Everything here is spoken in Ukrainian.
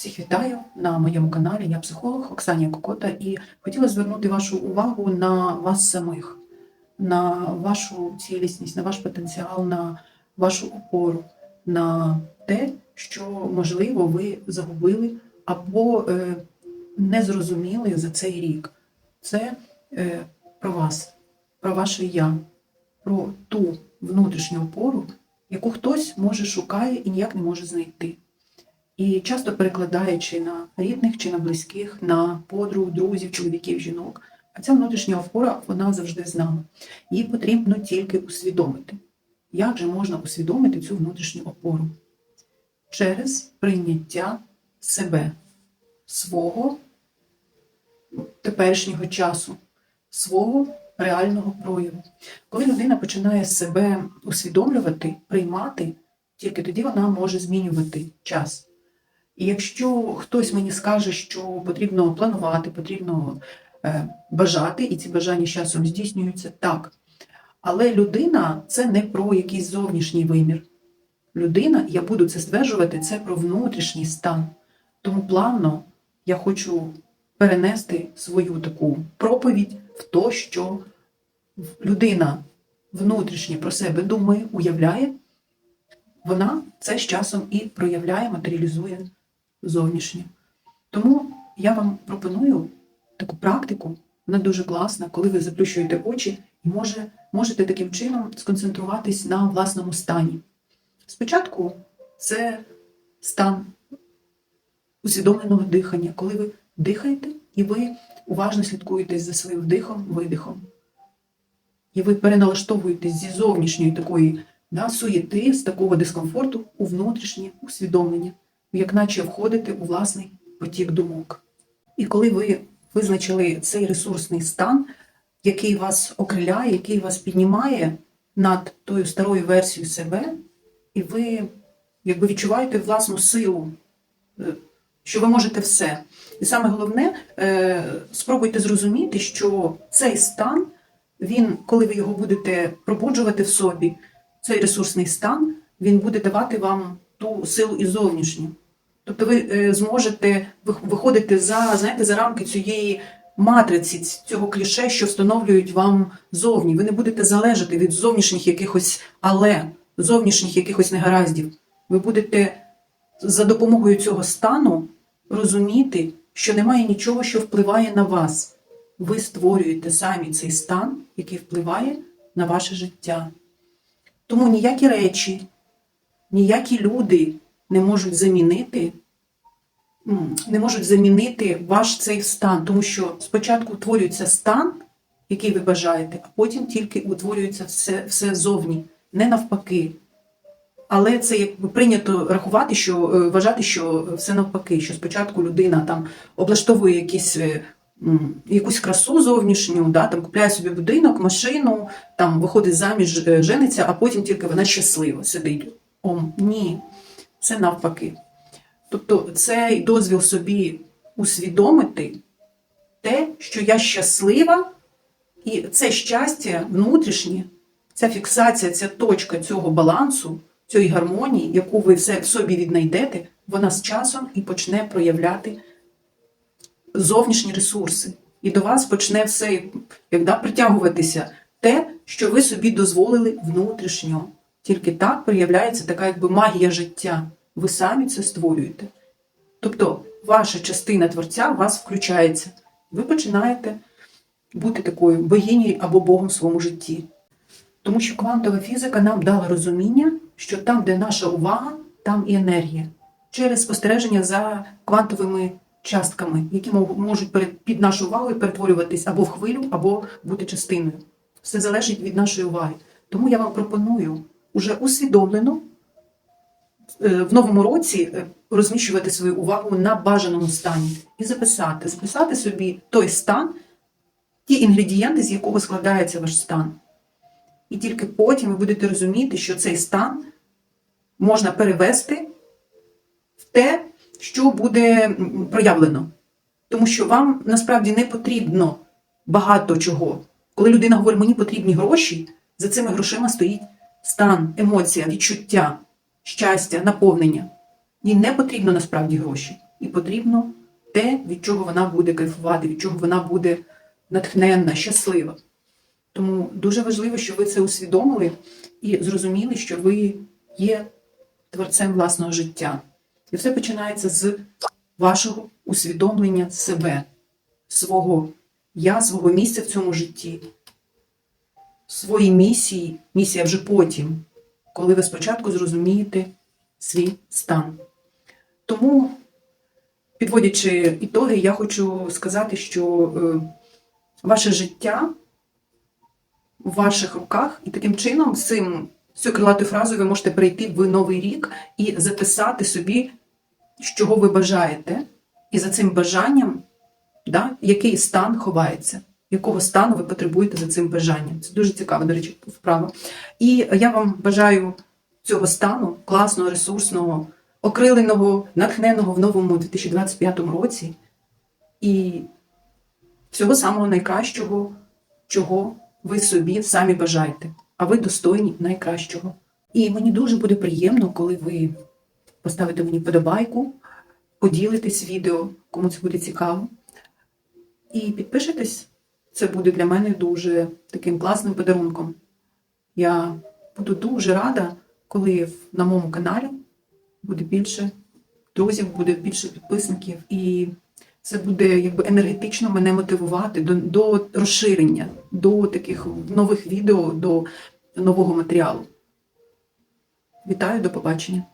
Всіх вітаю на моєму каналі. Я психолог Оксанія Кокота і хотіла звернути вашу увагу на вас самих, на вашу цілісність, на ваш потенціал, на вашу опору, на те, що можливо ви загубили або е, не зрозуміли за цей рік. Це е, про вас, про ваше я, про ту внутрішню опору, яку хтось може шукає і ніяк не може знайти. І часто перекладаючи на рідних чи на близьких, на подруг, друзів, чоловіків, жінок. А ця внутрішня опора, вона завжди з нами. Її потрібно тільки усвідомити. Як же можна усвідомити цю внутрішню опору? Через прийняття себе, свого теперішнього часу, свого реального прояву. Коли людина починає себе усвідомлювати, приймати, тільки тоді вона може змінювати час. І якщо хтось мені скаже, що потрібно планувати, потрібно е, бажати, і ці бажання з часом здійснюються, так. Але людина це не про якийсь зовнішній вимір. Людина, я буду це стверджувати, це про внутрішній стан. Тому плавно я хочу перенести свою таку проповідь в те, що людина внутрішнє про себе думає, уявляє, вона це з часом і проявляє, матеріалізує зовнішнє. Тому я вам пропоную таку практику, вона дуже класна, коли ви заплющуєте очі і може, можете таким чином сконцентруватись на власному стані. Спочатку це стан усвідомленого дихання, коли ви дихаєте і ви уважно слідкуєте за своїм вдихом, видихом. І ви переналаштовуєтесь зі зовнішньої такої да, суєти, з такого дискомфорту у внутрішнє усвідомлення, як наче входите у власний потік думок. І коли ви визначили цей ресурсний стан, який вас окриляє, який вас піднімає над тою старою версією себе, і ви якби відчуваєте власну силу, е, що ви можете все. І саме головне, е, спробуйте зрозуміти, що цей стан, він, коли ви його будете пробуджувати в собі, цей ресурсний стан, він буде давати вам ту силу і зовнішню. Тобто ви е, зможете виходити за, знаєте, за рамки цієї матриці, цього кліше, що встановлюють вам зовні. Ви не будете залежати від зовнішніх якихось але, зовнішніх якихось негараздів. Ви будете за допомогою цього стану розуміти, що немає нічого, що впливає на вас. Ви створюєте самі цей стан, який впливає на ваше життя. Тому ніякі речі, ніякі люди не можуть замінити, не можуть замінити ваш цей стан, тому що спочатку утворюється стан, який ви бажаєте, а потім тільки утворюється все, все зовні, не навпаки. Але це якби прийнято рахувати, що е, вважати, що все навпаки, що спочатку людина там облаштовує якісь, е, якусь красу зовнішню, да, там купляє собі будинок, машину, там виходить заміж, е, жениться, а потім тільки вона щаслива сидить. О, ні, це навпаки. Тобто цей дозвіл собі усвідомити те, що я щаслива, і це щастя внутрішнє, ця фіксація, ця точка цього балансу, цієї гармонії, яку ви в собі віднайдете, вона з часом і почне проявляти зовнішні ресурси. І до вас почне все як да, притягуватися те, що ви собі дозволили внутрішньо. Тільки так проявляється така якби магія життя. Ви самі це створюєте. Тобто ваша частина творця в вас включається. Ви починаєте бути такою богинею або Богом в своєму житті. Тому що квантова фізика нам дала розуміння, що там, де наша увага, там і енергія. Через спостереження за квантовими частками, які можуть під нашу увагою перетворюватись або в хвилю, або бути частиною. Все залежить від нашої уваги. Тому я вам пропоную уже усвідомлено е, в новому році е, розміщувати свою увагу на бажаному стані і записати, записати собі той стан, ті інгредієнти, з якого складається ваш стан. І тільки потім ви будете розуміти, що цей стан можна перевести в те, що буде проявлено. Тому що вам насправді не потрібно багато чого. Коли людина говорить, мені потрібні гроші, за цими грошима стоїть стан, емоція, відчуття, щастя, наповнення. Їй не потрібно насправді гроші. і потрібно те, від чого вона буде кайфувати, від чого вона буде натхненна, щаслива. Тому дуже важливо, щоб ви це усвідомили і зрозуміли, що ви є творцем власного життя. І все починається з вашого усвідомлення себе, свого я, свого місця в цьому житті, свої місії, місія вже потім, коли ви спочатку зрозумієте свій стан. Тому, підводячи ітоги, я хочу сказати, що е, ваше життя в ваших руках, і таким чином з цим цією крилатою фразою ви можете прийти в новий рік і записати собі, чого ви бажаєте, і за цим бажанням, да, який стан ховається, якого стану ви потребуєте за цим бажанням. Це дуже цікаво, до речі, вправа. І я вам бажаю цього стану, класного, ресурсного, окриленого, натхненого в новому 2025 році. І всього самого найкращого, чого ви собі самі бажаєте, а ви достойні найкращого. І мені дуже буде приємно, коли ви поставите мені подобайку, поділитесь відео, кому це буде цікаво. І підпишитесь. Це буде для мене дуже таким класним подарунком. Я буду дуже рада, коли на моєму каналі буде більше друзів, буде більше підписників, і це буде якби енергетично мене мотивувати до, до розширення, до таких нових відео, до нового матеріалу. Вітаю, до побачення.